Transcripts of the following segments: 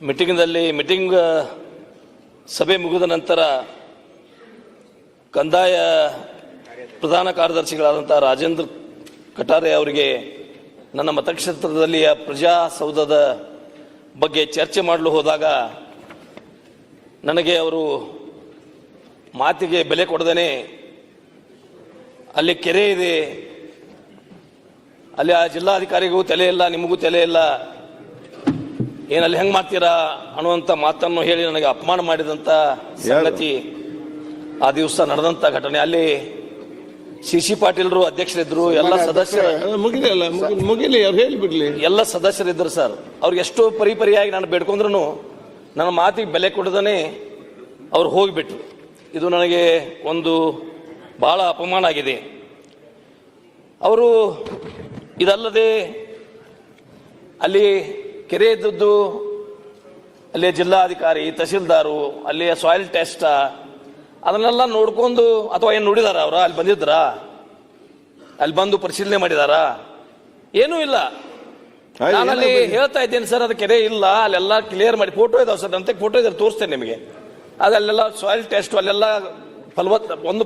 ಮೀಟಿಂಗ್ನಲ್ಲಿ, meeting, ಸಭೆ ಮುಗಿದ ನಂತರ ಕಂದಾಯ ಪ್ರಧಾನ ಕಾರ್ಯದರ್ಶಿಗಳಾದಂಥ ರಾಜೇಂದ್ರ ಕಟಾರೆ ಅವರಿಗೆ ನನ್ನ ಮತಕ್ಷೇತ್ರದಲ್ಲಿಯ ಪ್ರಜಾಸೌಧದ ಬಗ್ಗೆ ಚರ್ಚೆ ಮಾಡಲು ಹೋದಾಗ ನನಗೆ ಅವರು ಮಾತಿಗೆ ಬೆಲೆ ಕೊಡದೇನೆ ಅಲ್ಲಿ ಕೆರೆ ಇದೆ, ಅಲ್ಲಿ ಆ ಜಿಲ್ಲಾಧಿಕಾರಿಗೂ ತಲೆ ಇಲ್ಲ, ನಿಮಗೂ ತಲೆ ಇಲ್ಲ. ಏನಲ್ಲಿ ಹೆಂಗ್ ಮಾಡ್ತೀರಾ ಅನ್ನುವಂಥ ಮಾತನ್ನು ಹೇಳಿ ನನಗೆ ಅಪಮಾನ ಮಾಡಿದಂಥ ಸಂಗತಿ ಆ ದಿವಸ ನಡೆದಂಥ ಘಟನೆ. ಅಲ್ಲಿ ಸಿ ಸಿ ಪಾಟೀಲ್ರು ಅಧ್ಯಕ್ಷರಿದ್ರು ಎಲ್ಲ ಸದಸ್ಯರು ಮುಗಿಲಿ ಅವ್ರು ಹೇಳಿಬಿಡ್ಲಿ. ಎಲ್ಲ ಸದಸ್ಯರಿದ್ದರು ಸರ್. ಅವ್ರಿಗೆ ಎಷ್ಟೋ ಪರಿಪರಿಯಾಗಿ ನಾನು ಬೇಡ್ಕೊಂಡ್ರು ನನ್ನ ಮಾತಿಗೆ ಬೆಲೆ ಕೊಡದೇ ಅವ್ರು ಹೋಗಿಬಿಟ್ರು. ಇದು ನನಗೆ ಒಂದು ಬಹಳ ಅಪಮಾನ ಆಗಿದೆ. ಅವರು ಇದಲ್ಲದೆ ಅಲ್ಲಿ ಕೆರೆ ಇದ್ದದ್ದು ಅಲ್ಲಿಯ ಜಿಲ್ಲಾಧಿಕಾರಿ ತಹಸೀಲ್ದಾರು ಅಲ್ಲಿಯ ಸಾಯಿಲ್ ಟೆಸ್ಟ್ ಅದನ್ನೆಲ್ಲ ನೋಡ್ಕೊಂಡು ಅಥವಾ ಏನು ನೋಡಿದಾರ ಅವ್ರ? ಅಲ್ಲಿ ಬಂದಿದ್ರ? ಅಲ್ಲಿ ಬಂದು ಪರಿಶೀಲನೆ ಮಾಡಿದಾರಾ? ಏನೂ ಇಲ್ಲ. ನಾನಲ್ಲಿ ಹೇಳ್ತಾ ಇದ್ದೇನೆ ಸರ್ ಅದು ಕೆರೆ ಇಲ್ಲ. ಅಲ್ಲೆಲ್ಲ ಕ್ಲಿಯರ್ ಮಾಡಿ ಫೋಟೋ ಇದಾವೆ ಸರ್ ಅಂತ ಫೋಟೋ ಇದ್ರೆ ತೋರಿಸ್ತೇನೆ ನಿಮಗೆ. ಅದಲ್ಲೆಲ್ಲ ಸಾಯಿಲ್ ಟೆಸ್ಟ್ ಅಲ್ಲೆಲ್ಲ ಫಲವತ್ತ ಒಂದು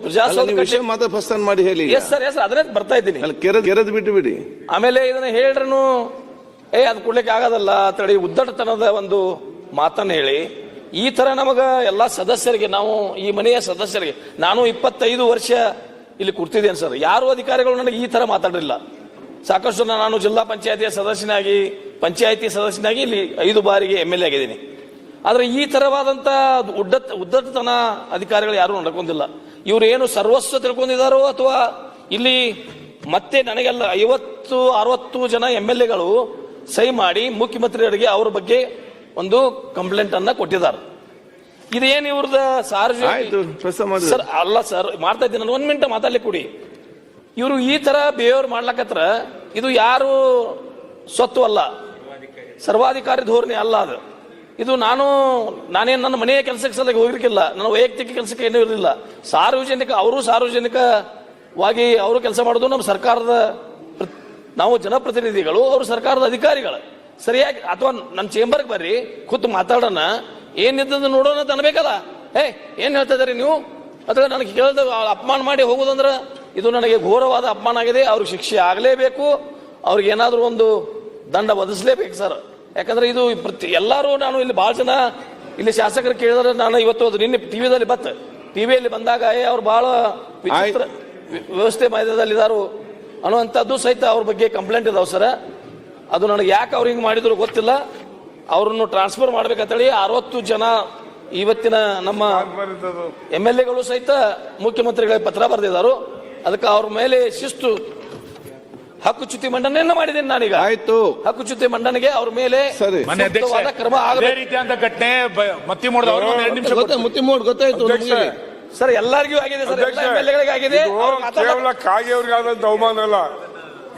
ಫಸ್ಟ್ ಮಾಡಿ ಹೇಳಿ ಎಸ್ ಸರ್ ಎಸ್ ಅದನ್ನೇ ಬರ್ತಾ ಇದ್ದೀನಿ. ಅಲ್ಲಿ ಕೆರೆದ್ ಕೆರೆದ್ ಬಿಟ್ಟು ಬಿಡಿ. ಆಮೇಲೆ ಇದನ್ನ ಹೇಳ್ರನು ಏ, ಅದು ಕೊಡ್ಲಿಕ್ಕೆ ಆಗೋದಲ್ಲ. ತಡಿ, ಉದ್ದಟತನದ ಒಂದು ಮಾತನ್ನು ಹೇಳಿ. ಈ ಥರ ನಮಗೆ ಎಲ್ಲ ಸದಸ್ಯರಿಗೆ, ನಾವು ಈ ಮನೆಯ ಸದಸ್ಯರಿಗೆ, ನಾನು ಇಪ್ಪತ್ತೈದು ವರ್ಷ ಇಲ್ಲಿ ಕೂರ್ತಿದ್ದೇನೆ ಸರ್. ಯಾರು ಅಧಿಕಾರಿಗಳು ನನಗೆ ಈ ಥರ ಮಾತಾಡಲಿಲ್ಲ ಸಾಕಷ್ಟು ನಾನು ಜಿಲ್ಲಾ ಪಂಚಾಯತಿಯ ಸದಸ್ಯನಾಗಿ, ಪಂಚಾಯತಿ ಸದಸ್ಯನಾಗಿ ಇಲ್ಲಿ ಐದು ಬಾರಿಗೆ ಎಂ ಎಲ್ ಎ ಆಗಿದ್ದೀನಿ. ಆದರೆ ಈ ಥರವಾದಂಥ ಉಡ್ಡ ಉದ್ದಟತನ ಅಧಿಕಾರಿಗಳು ಯಾರೂ ನಡ್ಕೊಂಡಿಲ್ಲ. ಇವರೇನು ಸರ್ವಸ್ವ ತಿಳ್ಕೊಂಡಿದಾರೋ ಅಥವಾ ಇಲ್ಲಿ ಮತ್ತೆ ನನಗೆಲ್ಲ ಐವತ್ತು, ಅರವತ್ತು ಜನ ಎಂ ಎಲ್ ಎಗಳು ಸಹಿ ಮಾಡಿ ಮುಖ್ಯಮಂತ್ರಿಯವರಿಗೆ ಅವ್ರ ಬಗ್ಗೆ ಒಂದು ಕಂಪ್ಲೇಂಟ್ ಅನ್ನ ಕೊಟ್ಟಿದ್ದಾರೆ. ಇದೇನು ಇವ್ರದ ಸಾರ್ವಜನಿಕ ಸರ್ ಅಲ್ಲ ಸರ್ ಮಾಡ್ತಾ ಇದ್ದೀನಿ ನಾನು ಒಂದ್ ಮಿನಿಟ್ ಮಾತಾಡ್ಲಿ ಕೊಡಿ. ಇವರು ಈ ತರ ಬಿಹೇವಿಯರ್ ಮಾಡ್ಲಕತ್ರ ಇದು ಯಾರು ಸ್ವತ್ತು ಅಲ್ಲ. ಸರ್ವಾಧಿಕಾರಿ ಧೋರಣೆ ಅಲ್ಲ ಅದು. ಇದು ನಾನು ನಾನೇನು ನನ್ನ ಮನೆಯ ಕೆಲಸಕ್ಕೆ ಸಲ ಹೋಗಿರ್ಕಿಲ್ಲ ನನ್ನ ವೈಯಕ್ತಿಕ ಕೆಲಸಕ್ಕೆ ಏನೂ ಇರಲಿಲ್ಲ. ಸಾರ್ವಜನಿಕ ಅವರು ಸಾರ್ವಜನಿಕವಾಗಿ ಅವರು ಕೆಲಸ ಮಾಡೋದು ನಮ್ಮ ಸರ್ಕಾರದ ನಾವು ಜನಪ್ರತಿನಿಧಿಗಳು ಅವರು ಸರ್ಕಾರದ ಅಧಿಕಾರಿಗಳು. ಸರಿಯಾಗಿ ಅಥವಾ ನನ್ನ ಚೇಂಬರ್ಗೆ ಬರ್ರಿ ಕೂತು ಮಾತಾಡೋಣ. ಏನಿದ್ದದ್ದು ನೋಡೋಣ ಅಂತ ಅನ್ಬೇಕಲ್ಲ? ಏ ಏನ್ ಹೇಳ್ತಾ ಇದಾರೆ ನೀವು? ಅಥವಾ ನನಗೆ ಕೇಳಿದ ಅಪಮಾನ ಮಾಡಿ ಹೋಗೋದಂದ್ರೆ ಇದು ನನಗೆ ಘೋರವಾದ ಅಪಮಾನ ಆಗಿದೆ ಅವ್ರಿಗೆ ಶಿಕ್ಷೆ ಆಗಲೇಬೇಕು ಅವ್ರಿಗೆ ಏನಾದರೂ ಒಂದು ದಂಡ ಒದಿಸ್ಲೇಬೇಕು ಸರ್. ಯಾಕಂದ್ರೆ ಇದು ಪ್ರತಿ ಎಲ್ಲರೂ ನಾನು ಇಲ್ಲಿ ಭಾಳ ಜನ ಇಲ್ಲಿ ಶಾಸಕರು ಕೇಳಿದ್ರೆ ನಾನು ಇವತ್ತು ಅದು ನಿನ್ನೆ ಟಿವಿದಲ್ಲಿ ಬತ್ತ ಟಿವಿಯಲ್ಲಿ ಬಂದಾಗ ಅವ್ರು ಬಹಳ ವಿಚಿತ್ರ ವ್ಯವಸ್ಥೆ ಮಧ್ಯದಲ್ಲಿದ್ದಾರು ಅನ್ನುವಂಥದ್ದು ಸಹಿತ ಅವ್ರ ಬಗ್ಗೆ ಕಂಪ್ಲೇಂಟ್ ಇದಾವೆ ಸರ್. ಅದು ನನಗೆ ಯಾಕೆ ಅವ್ರು ಹಿಂಗೆ ಮಾಡಿದ್ರು ಗೊತ್ತಿಲ್ಲ. ಅವ್ರನ್ನು ಟ್ರಾನ್ಸ್ಫರ್ ಮಾಡ್ಬೇಕಂತೇಳಿ ಅರವತ್ತು ಜನ ಇವತ್ತಿನ ನಮ್ಮ ಎಂ ಎಲ್ ಎಗಳು ಸಹಿತ ಮುಖ್ಯಮಂತ್ರಿಗಳಿಗೆ ಪತ್ರ ಬರೆದಿದ್ದಾರೆ ಅದಕ್ಕೆ ಅವ್ರ ಮೇಲೆ ಶಿಸ್ತು ಹಕ್ಕುಚ್ಯುತಿ ಮಂಡನೆಯನ್ನ ಮಾಡಿದ್ದೀನಿ ನಾನೀಗ. ಆಯ್ತು. ಹಕ್ಕುಚ್ಯುತಿ ಮಂಡನೆಗೆ ಅವ್ರ ಮೇಲೆ ಕ್ರಮ ಆಗಬೇಕು. ರೀತಿಯಾದ ಘಟನೆ ಗೊತ್ತಾಯ್ತು. ಸರ್ ಎಲ್ಲರಿಗೂ ಆಗಿದೆ ಸರ್ ಎಲ್ಲ ಆಗಿದೆ. ಅವ್ರು ಅವರಿಗೆ ಕೇವಲ ಕಾಗೆಯವ್ರಿಗೆ ಆದಂತ ಅವಮಾನ ಅಲ್ಲ.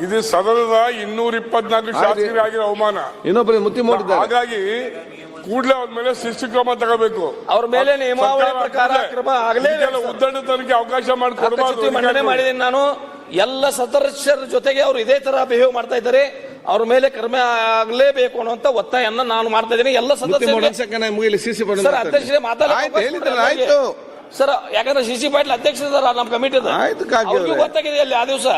ಇದು ಸದನದ ಇನ್ನೂರ ಇಪ್ಪತ್ನಾಲ್ಕು ಶಾಸಕರಿಗೆ ಆಗಿರೋ ಅವಮಾನ. ಇನ್ನೊಬ್ಬರು ಮುತ್ತಿ ಮಾಡಿದ್ದಾರೆ. ಹಾಗಾಗಿ ಕೂಡಲೇ ಅವ್ರ ಮೇಲೆ ಶಿಸ್ತು ಕ್ರಮ ತಗೋಬೇಕು. ಅವ್ರ ಮೇಲೆ ನಿಯಮಾವಳಿ ಸರ್ಕಾರ ಪ್ರಕಾರ ಕೂಡ್ಲೇ ಕ್ರಮ ಆಗಲೇ ಸರ್. ಉದ್ದಟತನಕ್ಕೆ ಅವಕಾಶ ಹಕ್ಕುಚ್ಯುತಿ ಮಂಡನೆ ಮಾಡಿಕೊಡಬಾರ್ದು ಮಾಡಿದ್ದೀನಿ ನಾನು. ಎಲ್ಲ ಸದಸ್ಯರ ಜೊತೆಗೆ ಅವರು ಇದೇ ತರ ಬಿಹೇವ್ ಮಾಡ್ತಾ ಇದ್ದಾರೆ. ಅವ್ರ ಮೇಲೆ ಕ್ರಮ ಆಗಲೇಬೇಕು ಅನ್ನುವಂತ ಒತ್ತಾಯನ್ನ ನಾನು ಮಾಡ್ತಾ ಇದ್ದೀನಿ. ಎಲ್ಲ ಮುತ್ತಿ ಮೋಡ್ ಸದಸ್ಯರಿಗೆ ಅನ್ಸಕ್ಕನ ಮುಗಿಲಿ ಸಿ ಸಿ ಸರ್ ಅಧ್ಯಕ್ಷರೇ ಆಯ್ತು ಹೇಳಿದ್ರಲ್ಲ ಆಯ್ತು. ಸರ್ ಯಾಕಂದ್ರೆ ಸಿ ಸಿ ಪಾಟೀಲ್ ಅಧ್ಯಕ್ಷ ನಮ್ಮ ಕಮಿಟಿ ಆಯ್ತು, ಕಾಗೆ ಅವ್ರಿಗೂ ಅವ್ರೆ. ಗೊತ್ತಾಗಿದೆ ಅಲ್ಲಿ ಆ ದಿವಸ